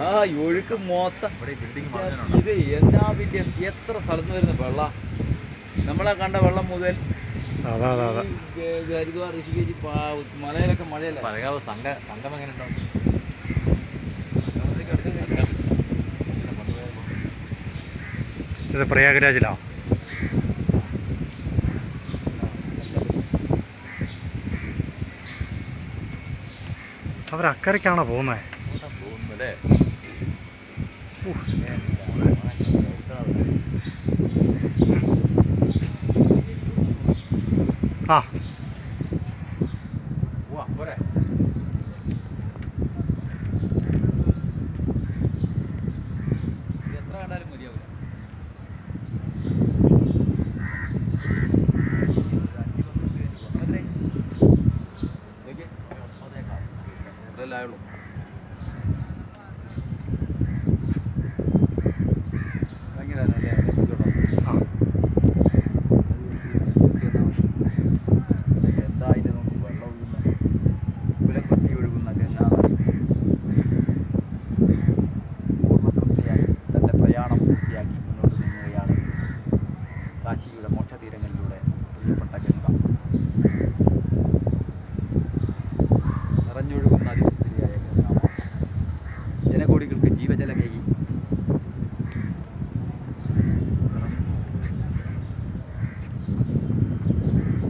ആ ഒഴുക്ക് മൊത്തം. ഇത് എന്നാ വലിയ എത്ര സ്ഥലത്ത് വരുന്ന വെള്ളം? നമ്മളെ കണ്ട വെള്ളം മുതൽ ഹരിദ്വാർ ഋഷികേജി പാ- മലയിലൊക്കെ മഴയല്ല? പഴകാവ് സംഘ സംഘം എങ്ങനെ ഉണ്ടാവും ഇത് പ്രയാഗരാജിലാ. അവർ അക്കരയ്ക്കാണോ പോകുന്നത് അല്ലേ ആ. പോരെ. എത്ര കണ്ടാലും മതിയാവില്ല ഇതല്ലായുള്ളൂ